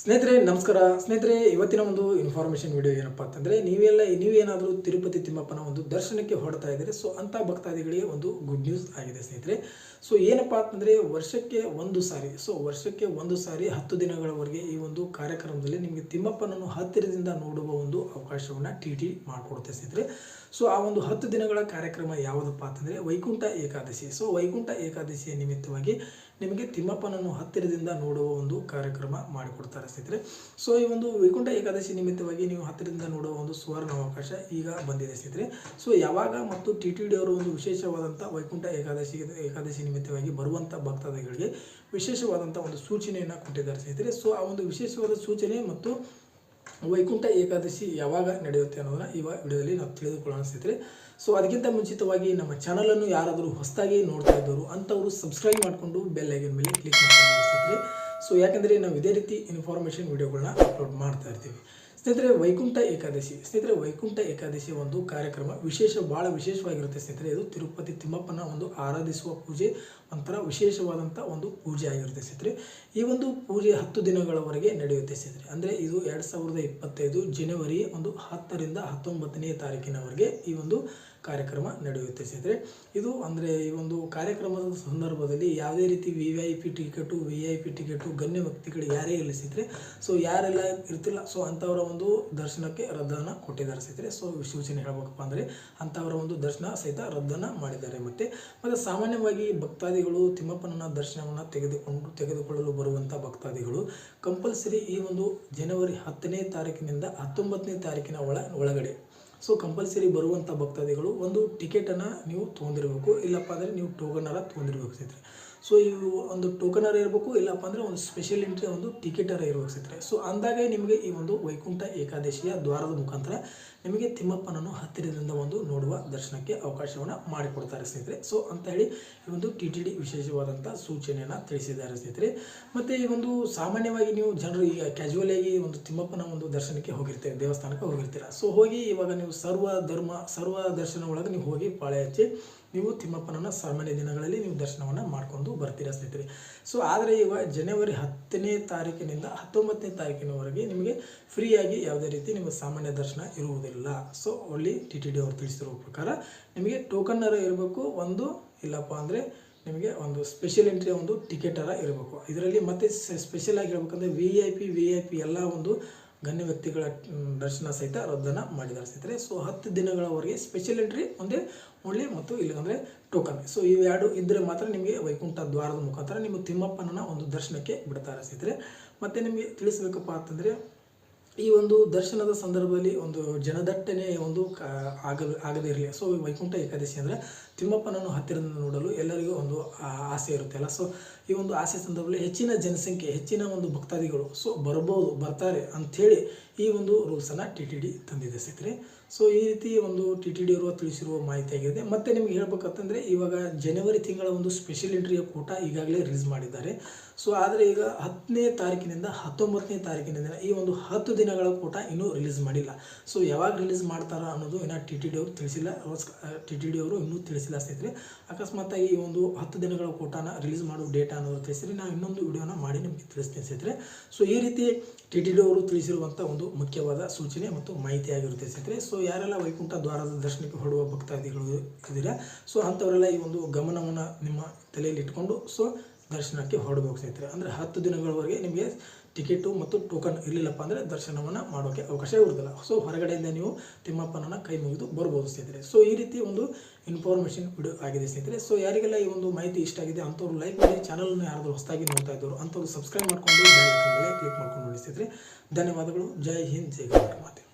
ಸ್ನೇಹಿತರೆ, ನಮಸ್ಕಾರ. ಸ್ನೇಹಿತರೆ, ಇವತ್ತಿನ ಒಂದು ಇನ್ಫಾರ್ಮೇಷನ್ ವಿಡಿಯೋ ಏನಪ್ಪಾ ಅಂತಂದರೆ, ನೀವೆಲ್ಲ ನೀವೇನಾದರೂ ತಿರುಪತಿ ತಿಮ್ಮಪ್ಪನ ಒಂದು ದರ್ಶನಕ್ಕೆ ಹೊಡ್ತಾ ಇದ್ದೀರಿ ಸೊ ಅಂಥ ಭಕ್ತಾದಿಗಳಿಗೆ ಒಂದು ಗುಡ್ ನ್ಯೂಸ್ ಆಗಿದೆ ಸ್ನೇಹಿತರೆ. ಸೊ ಏನಪ್ಪ ಅಂತಂದರೆ, ವರ್ಷಕ್ಕೆ ಒಂದು ಸಾರಿ ಸೊ ವರ್ಷಕ್ಕೆ ಒಂದು ಸಾರಿ ಹತ್ತು ದಿನಗಳವರೆಗೆ ಈ ಒಂದು ಕಾರ್ಯಕ್ರಮದಲ್ಲಿ ನಿಮಗೆ ತಿಮ್ಮಪ್ಪನನ್ನು ಹತ್ತಿರದಿಂದ ನೋಡುವ ಒಂದು ಅವಕಾಶವನ್ನು ಟಿ ಟಿ ಮಾಡಿಕೊಡುತ್ತೆ ಸ್ನೇಹಿತರೆ. ಸೊ ಆ ಒಂದು ಹತ್ತು ದಿನಗಳ ಕಾರ್ಯಕ್ರಮ ಯಾವುದಪ್ಪ ಅಂತಂದರೆ, ವೈಕುಂಠ ಏಕಾದಶಿ. ಸೊ ವೈಕುಂಠ ಏಕಾದಶಿಯ ನಿಮಿತ್ತವಾಗಿ ನಿಮಗೆ ತಿಮ್ಮಪ್ಪನನ್ನು ಹತ್ತಿರದಿಂದ ನೋಡುವ ಒಂದು ಕಾರ್ಯಕ್ರಮ ಮಾಡಿಕೊಡ್ತಾರೆ ಸ್ನೇಹಿತರೆ ಸೊ ಈ ಒಂದು ವೈಕುಂಠ ಏಕಾದಶಿ ನಿಮಿತ್ತವಾಗಿ ನೀವು ಹತ್ತಿರದಿಂದ ನೋಡುವ ಒಂದು ಸುವರ್ಣ ಅವಕಾಶ ಈಗ ಬಂದಿದೆ ಸ್ನೇಹಿತರೆ. ಸೊ ಯಾವಾಗ ಮತ್ತು ಟಿ ಟಿ ಡಿ ಅವರ ಒಂದು ವಿಶೇಷವಾದಂಥ ವೈಕುಂಠ ಏಕಾದಶಿ ಏಕಾದಶಿ ನಿಮಿತ್ತವಾಗಿ ಬರುವಂಥ ಭಕ್ತಾದಿಗಳಿಗೆ ವಿಶೇಷವಾದಂಥ ಒಂದು ಸೂಚನೆಯನ್ನು ಕೊಟ್ಟಿದ್ದಾರೆ ಸ್ನೇಹಿತರೆ. ಸೊ ಆ ಒಂದು ವಿಶೇಷವಾದ ಸೂಚನೆ ಮತ್ತು ವೈಕುಂಠ ಏಕಾದಶಿ ಯಾವಾಗ ನಡೆಯುತ್ತೆ ಅನ್ನೋದನ್ನ ಈ ವಿಡಿಯೋದಲ್ಲಿ ನಾವು ತಿಳಿದುಕೊಳ್ಳೋಣ ಸ್ನೇಹಿತರೆ. ಸೊ ಅದಕ್ಕಿಂತ ಮುಂಚಿತವಾಗಿ ನಮ್ಮ ಚಾನಲನ್ನು ಯಾರಾದರೂ ಹೊಸದಾಗಿ ನೋಡ್ತಾ ಇದ್ದವರು, ಅಂಥವರು ಸಬ್ಸ್ಕ್ರೈಬ್ ಮಾಡಿಕೊಂಡು ಬೆಲ್ ಐಕನ್ ಮೇಲೆ ಕ್ಲಿಕ್ ಮಾಡ್ಕೊಂಡು ಸ್ನೇಹಿತರೆ. ಸೊ ಯಾಕಂದರೆ ನಾವು ಇದೇ ರೀತಿ ಇನ್ಫಾರ್ಮೇಷನ್ ವೀಡಿಯೋಗಳನ್ನ ಅಪ್ಲೋಡ್ ಮಾಡ್ತಾ ಇರ್ತೀವಿ. ಸ್ನೇಹಿತರೆ, ವೈಕುಂಠ ಏಕಾದಶಿ. ಸ್ನೇಹಿತರೆ, ವೈಕುಂಠ ಏಕಾದಶಿ ಒಂದು ಕಾರ್ಯಕ್ರಮ ವಿಶೇಷ ಭಾಳ ವಿಶೇಷವಾಗಿರುತ್ತೆ ಸ್ನೇಹಿತರೆ. ಇದು ತಿರುಪತಿ ತಿಮ್ಮಪ್ಪನ ಒಂದು ಆರಾಧಿಸುವ ಪೂಜೆ. ಒಂಥರ ವಿಶೇಷವಾದಂಥ ಒಂದು ಪೂಜೆ ಆಗಿರುತ್ತೆ ಸ್ನೇಹಿತರೆ ಈ ಒಂದು ಪೂಜೆ ಹತ್ತು ದಿನಗಳವರೆಗೆ ನಡೆಯುತ್ತೆ ಸ್ನೇಹಿತರೆ ಅಂದರೆ ಇದು ಎರಡು ಸಾವಿರದ ಇಪ್ಪತ್ತೈದು ಜನವರಿ ಒಂದು ಹತ್ತರಿಂದ ಹತ್ತೊಂಬತ್ತನೇ ತಾರೀಕಿನವರೆಗೆ ಈ ಒಂದು ಕಾರ್ಯಕ್ರಮ ನಡೆಯುತ್ತೆ ಸ್ನೇಹಿತರೆ ಇದು ಅಂದರೆ ಈ ಒಂದು ಕಾರ್ಯಕ್ರಮದ ಸಂದರ್ಭದಲ್ಲಿ ಯಾವುದೇ ರೀತಿ V I P ticket V I P ticket, ಗಣ್ಯ ವ್ಯಕ್ತಿಗಳು ಯಾರೇ ಇಲ್ಲ ಸ್ನೇಹಿತರೆ ಸೊ ಯಾರೆಲ್ಲ ಇರ್ತಿಲ್ಲ ಸೊ ಅಂಥವರ ಒಂದು ದರ್ಶನಕ್ಕೆ ರದ್ದನ್ನು ಕೊಟ್ಟಿದ್ದಾರೆ ಸ್ನೇಹಿತರೆ ಸೊ ಸೂಚನೆ ಹೇಳ್ಬೇಕಪ್ಪ ಅಂದರೆ ಅಂಥವರ ಒಂದು ದರ್ಶನ ಸಹಿತ ರದ್ದನ್ನು ಮಾಡಿದ್ದಾರೆ ಮತ್ತು. ಮತ್ತು ಸಾಮಾನ್ಯವಾಗಿ ಭಕ್ತಾದಿಗಳು ತಿಮ್ಮಪ್ಪನ ದರ್ಶನವನ್ನು ತೆಗೆದುಕೊಂಡು ತೆಗೆದುಕೊಳ್ಳಲು ಬರುವಂಥ ಭಕ್ತಾದಿಗಳು, ಕಂಪಲ್ಸರಿ ಈ ಒಂದು ಜನವರಿ ಹತ್ತನೇ ತಾರೀಕಿನಿಂದ ಹತ್ತೊಂಬತ್ತನೇ ತಾರೀಕಿನ ಒಳ, ಒಳಗಡೆ. ಸೊ ಕಂಪಲ್ಸರಿ ಬರುವಂಥ ಭಕ್ತಾದಿಗಳು ಒಂದು ಟಿಕೆಟನ್ನು ನೀವು ತೊಗೊಂಡಿರ್ಬೇಕು. ಇಲ್ಲಪ್ಪ ಅಂದರೆ ನೀವು ಟೋಕನರ ತೊಗೊಂಡಿರ್ಬೇಕು ಸ್ನೇಹಿತರೆ. ಸೊ ಇವು ಒಂದು ಟೋಕನರ ಇರಬೇಕು, ಇಲ್ಲಪ್ಪ ಅಂದರೆ ಒಂದು ಸ್ಪೆಷಲ್ ಎಂಟ್ರಿ ಒಂದು ಟಿಕೆಟರ ಇರಬೇಕು ಸ್ನೇಹಿತರೆ ಸೊ ಅಂದಾಗೆ ನಿಮಗೆ ಈ ಒಂದು ವೈಕುಂಠ ಏಕಾದಶಿಯ ದ್ವಾರದ ಮುಖಾಂತರ ನಿಮಗೆ ತಿಮ್ಮಪ್ಪನನ್ನು ಹತ್ತಿರದಿಂದ ಒಂದು ನೋಡುವ ದರ್ಶನಕ್ಕೆ ಅವಕಾಶವನ್ನು ಮಾಡಿಕೊಡ್ತಾರೆ ಸ್ನೇಹಿತರೆ. ಸೊ ಅಂತ ಹೇಳಿ ಈ ಒಂದು ಟಿ ಟಿ ಡಿ ವಿಶೇಷವಾದಂಥ ಸೂಚನೆಯನ್ನು ತಿಳಿಸಿದ್ದಾರೆ ಸ್ನೇಹಿತರೆ. ಮತ್ತು ಈ ಒಂದು ಸಾಮಾನ್ಯವಾಗಿ ನೀವು ಜನರು ಈಗ ಕ್ಯಾಶುವಲ್ ಆಗಿ ಒಂದು ತಿಮ್ಮಪ್ಪನ ಒಂದು ದರ್ಶನಕ್ಕೆ ಹೋಗಿರ್ತೀರಿ, ದೇವಸ್ಥಾನಕ್ಕೆ ಹೋಗಿರ್ತೀರ? ಸೊ ಹೋಗಿ ಇವಾಗ ನೀವು ಸರ್ವ ಧರ್ಮ, ಸರ್ವ ದರ್ಶನ ಒಳಗೆ ನೀವು ಹೋಗಿ ಪಾಳೆ ಹಚ್ಚಿ ನೀವು ತಿಮ್ಮಪ್ಪನನ್ನು ಸಾಮಾನ್ಯ ದಿನಗಳಲ್ಲಿ ನೀವು ದರ್ಶನವನ್ನು ಮಾಡ್ಕೊಂಡು ಬರ್ತೀರಾ ಸ್ನೇಹಿತರೆ. ಸೊ ಆದರೆ ಇವಾಗ ಜನವರಿ ಹತ್ತನೇ ತಾರೀಕಿನಿಂದ ಹತ್ತೊಂಬತ್ತನೇ ತಾರೀಕಿನವರೆಗೆ ನಿಮಗೆ ಫ್ರೀಯಾಗಿ ಯಾವುದೇ ರೀತಿ ನಿಮ್ಮ ಸಾಮಾನ್ಯ ದರ್ಶನ ಇರುವುದಿಲ್ಲ. ಸೊ ಅಲ್ಲಿ ಟಿ ಟಿ ಡಿ ಅವರು ತಿಳಿಸಿರುವ ಪ್ರಕಾರ ನಿಮಗೆ ಟೋಕನ್ನರ ಇರಬೇಕು, ಒಂದು ಇಲ್ಲಪ್ಪ ಅಂದರೆ ನಿಮಗೆ ಒಂದು ಸ್ಪೆಷಲ್ ಎಂಟ್ರಿ ಒಂದು ಟಿಕೆಟರ ಇರಬೇಕು. ಇದರಲ್ಲಿ ಮತ್ತೆ special ಆಗಿರ್ಬೇಕಂದ್ರೆ V I P V I P ಎಲ್ಲ ಒಂದು ಗಣ್ಯ ವ್ಯಕ್ತಿಗಳ ದರ್ಶನ ಸಹಿತ ರದ್ದನ್ನು ಮಾಡಿದ್ದಾರೆ ಸ್ನೇಹಿತರೆ. ಸೊ ಹತ್ತು ದಿನಗಳವರೆಗೆ ಸ್ಪೆಷಲ್ ಎಂಟ್ರಿ ಒಂದೇ ಓನ್ಲಿ ಮತ್ತು ಇಲ್ಲಂದರೆ ಟೋಕನ್ ಸೊ ಇವೆರಡು ಇದ್ದರೆ ಮಾತ್ರ ನಿಮಗೆ ವೈಕುಂಠ ದ್ವಾರದ ಮುಖಾಂತರ ನಿಮ್ಮ ತಿಮ್ಮಪ್ಪನ ಒಂದು ದರ್ಶನಕ್ಕೆ ಬಿಡ್ತಾರೆ ಸ್ನೇಹಿತರೆ. ಮತ್ತು ನಿಮಗೆ ತಿಳಿಸಬೇಕಪ್ಪ ಅಂತಂದರೆ ಈ ಒಂದು ದರ್ಶನದ ಸಂದರ್ಭದಲ್ಲಿ ಒಂದು ಜನದಟ್ಟಣೆ ಒಂದು ಆಗ ಆಗದೇ ಇರಲಿ. ಸೊ ವೈಕುಂಠ ಏಕಾದಶಿ ಅಂದರೆ ತಿಮ್ಮಪ್ಪನನ್ನು ಹತ್ತಿರದಿಂದ ನೋಡಲು ಎಲ್ಲರಿಗೂ ಒಂದು ಆಸೆ ಇರುತ್ತೆ ಅಲ್ಲ. ಸೊ ಈ ಒಂದು ಆಸೆ ಸಂದರ್ಭದಲ್ಲಿ ಹೆಚ್ಚಿನ ಜನಸಂಖ್ಯೆ, ಹೆಚ್ಚಿನ ಒಂದು ಭಕ್ತಾದಿಗಳು ಸೊ ಬರ್ಬೋದು ಬರ್ತಾರೆ ಅಂಥೇಳಿ ಈ ಒಂದು ರೂಲ್ಸನ್ನು ಟಿ ಟಿ ಡಿ ತಂದಿದೆ ಸ್ನೇಹಿತರೆ. ಸೊ ಈ ರೀತಿ ಒಂದು ಟಿ ಟಿ ಡಿ ಅವರು ತಿಳಿಸಿರುವ ಮಾಹಿತಿ ಆಗಿದೆ. ಮತ್ತು ನಿಮ್ಗೆ ಹೇಳ್ಬೇಕಂತಂದರೆ, ಇವಾಗ ಜನವರಿ ತಿಂಗಳ ಒಂದು ಸ್ಪೆಷಲ್ ಎಂಟ್ರಿಯ ಕೂಟ ಈಗಾಗಲೇ ರಿಲೀಸ್ ಮಾಡಿದ್ದಾರೆ. ಸೊ ಆದರೆ ಈಗ ಹತ್ತನೇ ತಾರೀಕಿನಿಂದ ಹತ್ತೊಂಬತ್ತನೇ ತಾರೀಕಿನಿಂದ ಈ ಒಂದು ಹತ್ತು ದಿನಗಳ ಕೂಟ ಇನ್ನೂ ರಿಲೀಸ್ ಮಾಡಿಲ್ಲ. ಸೊ ಯಾವಾಗ ರಿಲೀಸ್ ಮಾಡ್ತಾರ ಅನ್ನೋದು ಇನ್ನು ಟಿ ಟಿ ಡಿ ಅವರು ತಿಳಿಸಿಲ್ಲ. ಟಿ ಟಿ ಡಿ ಅವರು ಇನ್ನೂ ತಿಳಿಸಿಲ್ಲ ಸ್ನೇಹಿತರೆ. ಅಕಸ್ಮಾತಾಗಿ ಈ ಒಂದು ಹತ್ತು ದಿನಗಳ ಕೂಟನ ರಿಲೀಸ್ ಮಾಡೋ ಡೇಟಾ ಅನ್ನೋದು ತಿಳಿಸಿದ್ರೆ ನಾವು ಇನ್ನೊಂದು ವಿಡಿಯೋನ ಮಾಡಿ ನಿಮಗೆ ತಿಳಿಸ್ತೀನಿ ಸ್ನೇಹಿತರೆ. ಸೊ ಈ ರೀತಿ ಟಿ ಟಿ ಡಿ ಅವರು ತಿಳಿಸಿರುವಂಥ ಒಂದು ಮುಖ್ಯವಾದ ಸೂಚನೆ ಮತ್ತು ಮಾಹಿತಿಯಾಗಿರುತ್ತೆ ಸ್ನೇಹಿತರೆ. ಸೊ ಯಾರೆಲ್ಲ ವೈಕುಂಠ ದ್ವಾರದ ದರ್ಶನಕ್ಕೆ ಹೊರಡುವ ಭಕ್ತಾದಿಗಳು ಇದ್ದೀರಾ? ಸೊ ಅಂಥವರೆಲ್ಲ ಈ ಒಂದು ಗಮನವನ್ನು ನಿಮ್ಮ ತಲೆಯಲ್ಲಿ ಇಟ್ಕೊಂಡು ಸೊ ದರ್ಶನಕ್ಕೆ ಹೊರಡಬೇಕು ಸ್ನೇಹಿತರೆ ಅಂದರೆ ಹತ್ತು ದಿನಗಳವರೆಗೆ ನಿಮಗೆ ಟಿಕೆಟು ಮತ್ತು ಟೋಕನ್ ಇರಲಿಲ್ಲಪ್ಪ ಅಂದರೆ ದರ್ಶನವನ್ನು ಮಾಡೋಕ್ಕೆ ಅವಕಾಶ ಇರುವುದಿಲ್ಲ. ಸೊ ಹೊರಗಡೆಯಿಂದ ನೀವು ತಿಮ್ಮಪ್ಪನನ್ನು ಕೈ ಮುಗಿದು ಬರ್ಬೋದು ಸ್ನೇಹಿತರೆ. ಸೊ ಈ ರೀತಿ ಒಂದು ಇನ್ಫಾರ್ಮೇಷನ್ ವಿಡಿಯೋ ಆಗಿದೆ ಸ್ನೇಹಿತರೆ. ಸೊ ಯಾರಿಗೆಲ್ಲ ಈ ಒಂದು ಮಾಹಿತಿ ಇಷ್ಟ ಆಗಿದೆ ಅಂಥವ್ರು ಲೈಕ್ ಮಾಡಿ ಚಾನಲನ್ನು ಯಾರಾದರೂ ಹೊಸದಾಗಿ ನೋಡ್ತಾ ಇದ್ದವರು ಅಂಥವ್ರು ಸಬ್ಸ್ಕ್ರೈಬ್ ಮಾಡ್ಕೊಂಡು ಕ್ಲಿಕ್ ಮಾಡ್ಕೊಂಡು ನೋಡಿ ಸ್ನೇಹಿತರೆ. ಧನ್ಯವಾದಗಳು. ಜೈ ಹಿಂದ್, ಜೈ ಕರ್ನಾಟಕ ಮಾತೆ.